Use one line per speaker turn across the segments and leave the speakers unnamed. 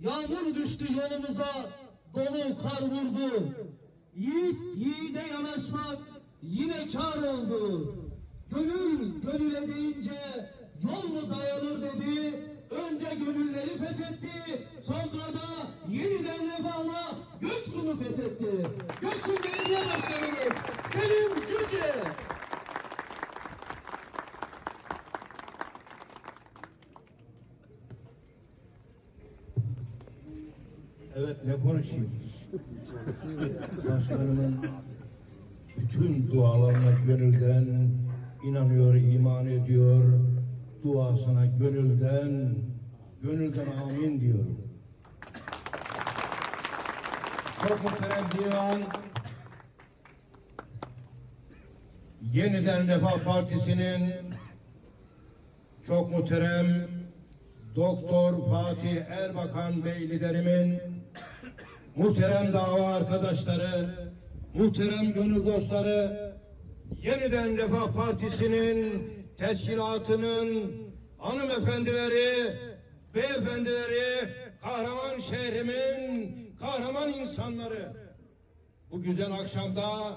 Yağmur düştü yolumuza, dolu kar vurdu. Yiğit yiğide yanaşmak yine kar oldu. Gönül gönüle deyince yol mu dayanır dedi. Önce gönülleri fethetti, sonra da yeniden refahla Göksu'nu fethetti. Göksu
Evet ne konuşayım? Başkanımın bütün dualarına gönülden inanıyor, iman ediyor. Duasına gönülden, gönülden amin diyorum. Çok muhterem divan, yeniden Refah Partisi'nin çok muhterem Doktor Fatih Erbakan Bey liderimin muhterem dava arkadaşları, muhterem gönül dostları, yeniden Refah Partisi'nin teşkilatının hanımefendileri, beyefendileri, kahraman şehrimin kahraman insanları. Bu güzel akşamda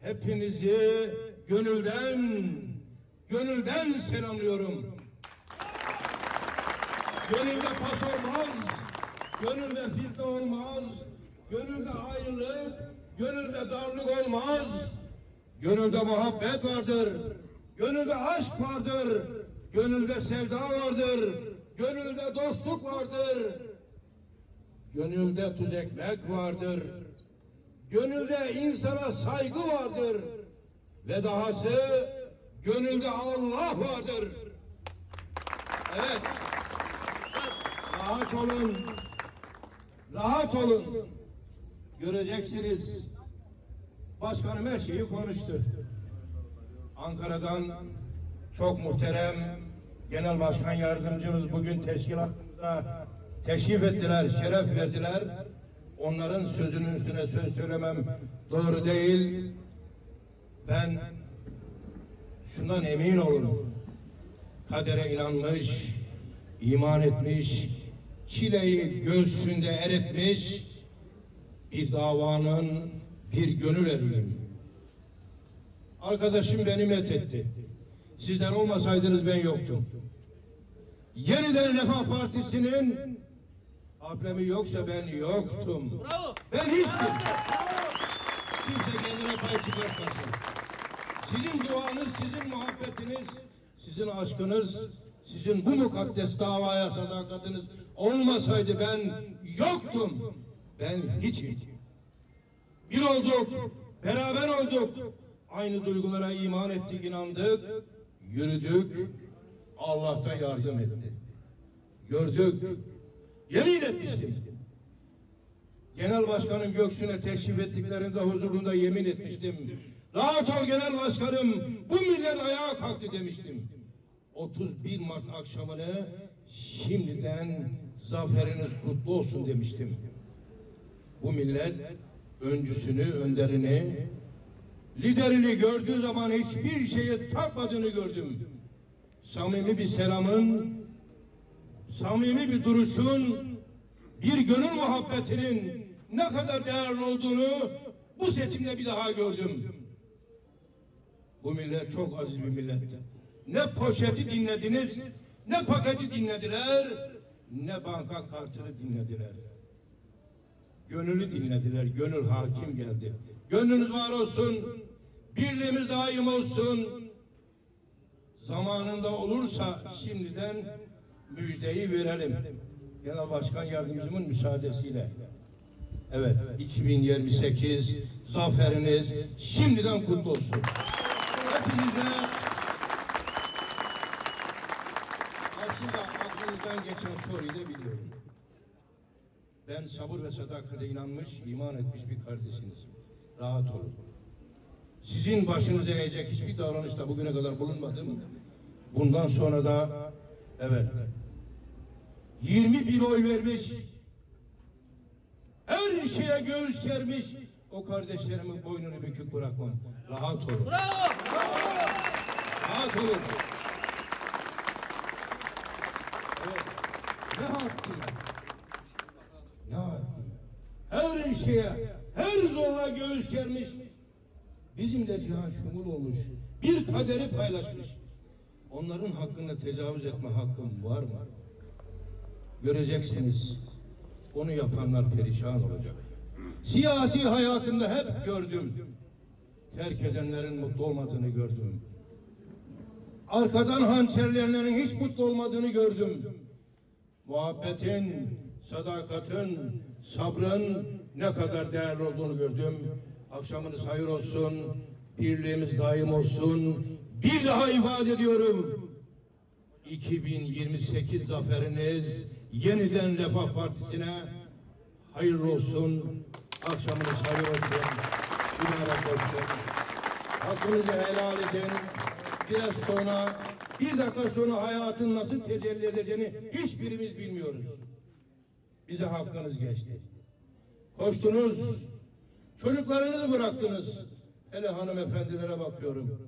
hepinizi gönülden, gönülden selamlıyorum. Gönülde pas olmaz, gönülde fitne olmaz, gönülde ayrılık, gönülde darlık olmaz. Gönülde muhabbet vardır, gönülde aşk vardır, gönülde sevda vardır, gönülde dostluk vardır. Gönülde tuz ekmek vardır, gönülde insana saygı vardır. Ve dahası gönülde Allah vardır. Evet. Rahat olun. Rahat olun. Göreceksiniz. Başkanım her şeyi konuştu. Ankara'dan çok muhterem Genel Başkan Yardımcımız bugün teşkilatımıza teşrif ettiler, şeref verdiler. Onların sözünün üstüne söz söylemem doğru değil. Ben şundan emin olun. Kadere inanmış, iman etmiş, çileyi göğsünde eritmiş bir davanın bir gönül eriyim. Arkadaşım beni methetti. Sizler olmasaydınız ben yoktum. Yeniden Refah Partisi'nin ablemi yoksa ben yoktum.
Bravo.
Ben hiçtim. Kimse kendine pay çıkartmasın. Sizin duanız, sizin muhabbetiniz, sizin aşkınız, sizin bu mukaddes davaya sadakatiniz olmasaydı ben yoktum. Ben hiçim. Bir olduk, beraber olduk. Aynı duygulara iman ettik, inandık, yürüdük. Allah da yardım etti. Gördük. Yemin etmiştim. Genel Başkanım Göksu'na teşrif ettiklerinde huzurunda yemin etmiştim. Rahat ol Genel Başkanım, bu millet ayağa kalktı demiştim. 31 Mart akşamını şimdiden zaferiniz kutlu olsun demiştim. Bu millet öncüsünü, önderini, liderini gördüğü zaman hiçbir şeye takmadığını gördüm. Samimi bir selamın, samimi bir duruşun, bir gönül muhabbetinin ne kadar değerli olduğunu bu seçimde bir daha gördüm. Bu millet çok aziz bir milletti. Ne poşeti dinlediniz, ne paketi dinlediler, ne banka kartını dinlediler. Gönülü dinlediler, gönül hakim geldi. Gönlünüz var olsun, birliğimiz daim olsun. Zamanında olursa şimdiden müjdeyi verelim. Genel Başkan Yardımcımın müsaadesiyle. Evet, 2028 zaferiniz şimdiden kutlu olsun. Hepinize aslında aklınızdan geçen soruyu da biliyorum. Ben sabır ve sadakate inanmış, iman etmiş bir kardeşinizim. Rahat olun. Sizin başınıza eğecek hiçbir davranışta bugüne kadar bulunmadım. Bundan sonra da evet 21 oy vermiş her şeye göğüs germiş o kardeşlerimin boynunu bükük bırakmam. Rahat olun.
Bravo.
Rahat olun. Evet. Rahat olun. Her şeye, her zorla göğüs germiş. Bizimle cihan şumul olmuş. Bir kaderi paylaşmış. Onların hakkında tecavüz etme hakkım var mı? Göreceksiniz. Onu yapanlar perişan olacak. Siyasi hayatımda hep gördüm. Terk edenlerin mutlu olmadığını gördüm. Arkadan hançerleyenlerin hiç mutlu olmadığını gördüm. Muhabbetin, sadakatin, sabrın ne kadar değerli olduğunu gördüm. Akşamınız hayır olsun, birliğimiz daim olsun. Bir daha ifade ediyorum. 2028 zaferiniz yeniden Refah Partisi'ne hayırlı olsun. Akşamınız hayır olsun. Mübarek olsun. Hakkınızı helal edin. Biraz sonra, bir dakika sonra hayatın nasıl tecelli edeceğini hiçbirimiz bilmiyoruz. Bize hakkınız geçti. Koştunuz, çocuklarınızı bıraktınız. Hele hanımefendilere bakıyorum.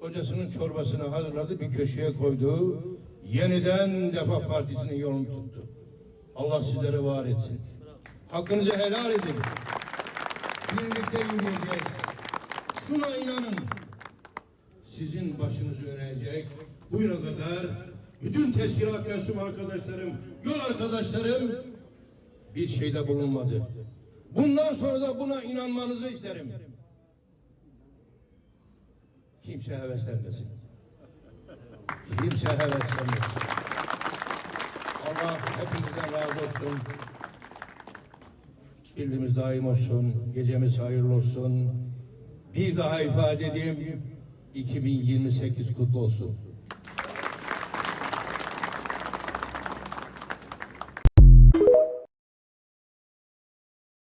Kocasının çorbasını hazırladı, bir köşeye koydu. Yeniden Refah Partisi'nin yolunu tuttu. Allah sizleri var etsin. Hakkınızı helal edin. Birlikte yürüyeceğiz. Şuna inanın. Sizin başınız örecek. Bugüne kadar bütün teşkilat mensup arkadaşlarım, yol arkadaşlarım bir şeyde bulunmadı. Bundan sonra da buna inanmanızı isterim. Kimse heveslenmesin. Kimse heveslenmesin. Allah hepimizden razı olsun. Birliğimiz daim olsun. Gecemiz hayırlı olsun. Bir daha ifade edeyim. 2028 kutlu olsun.